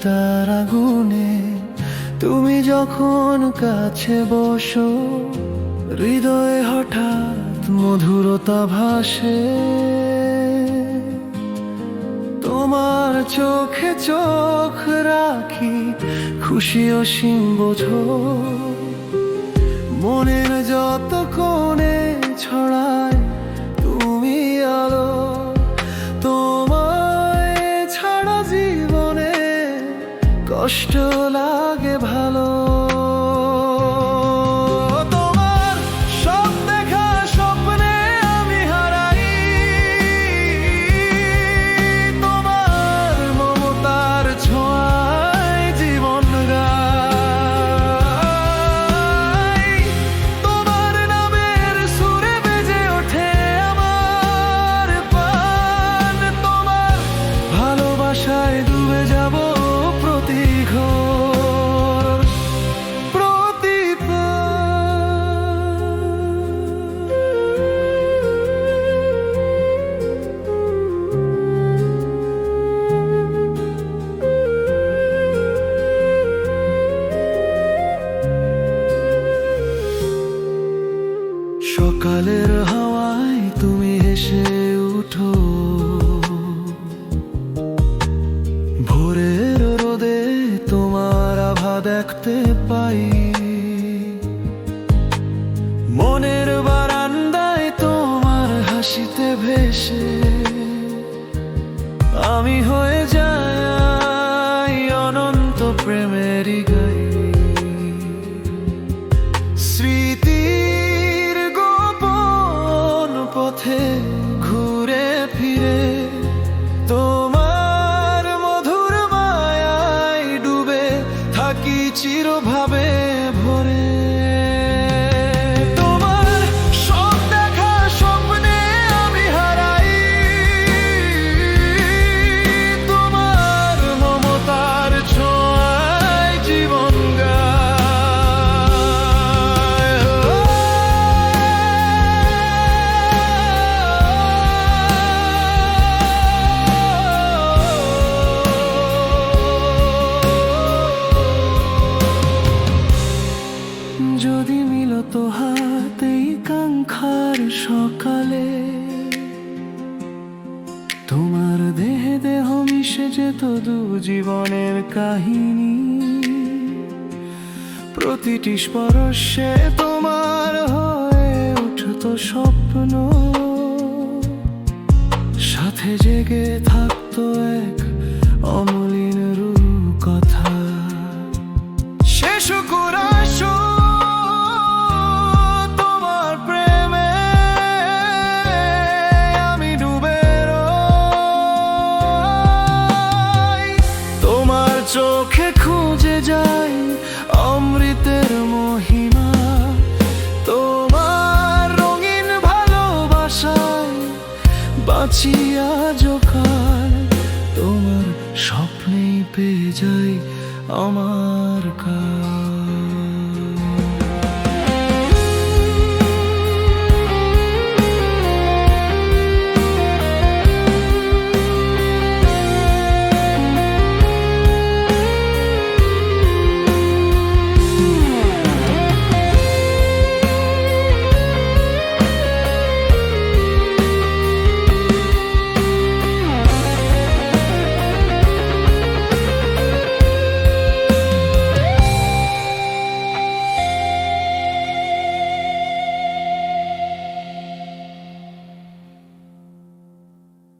কবিতার আগুনে তুমি যখন কাছে বসো, হৃদয়ে হঠাৎ মধুরতা ভাসে। তোমার চোখে চোখ রাখি, খুশি ও সিং বোঝো। মনের যত কোণে ছড়ায় লাগে ভালো। তোমার তোমার মমতার ছোঁয়ায় তোমার নামের সুরে বেজে ওঠে আমার তোমার ভালোবাসায় ডুবে যাব পাই মনের বারান্দায় তোমার হাসিতে ভেসে আমি হয়ে যাই অনন্ত প্রেমেরই গাই স্মৃতির গোপন পথে ঘুরে ফিরে তোমার মধুর মায়ায় ডুবে থাকি চিরভাবে যদি মিলত হাতেই কাঙ্ক্ষার সকালে, তোমার দেহে দেহ মিশে যেত দু জীবনের কাহিনী। প্রতিটি স্পর্শে তোমার হয়ে উঠত স্বপ্ন। সাথে জেগে থাকতো এক অমলিন মহিমা তোমার রঙিন ভালোবাসায় বাঁচিয়া যখন তোমার স্বপ্নেই পেয়ে যাই আমার কাজ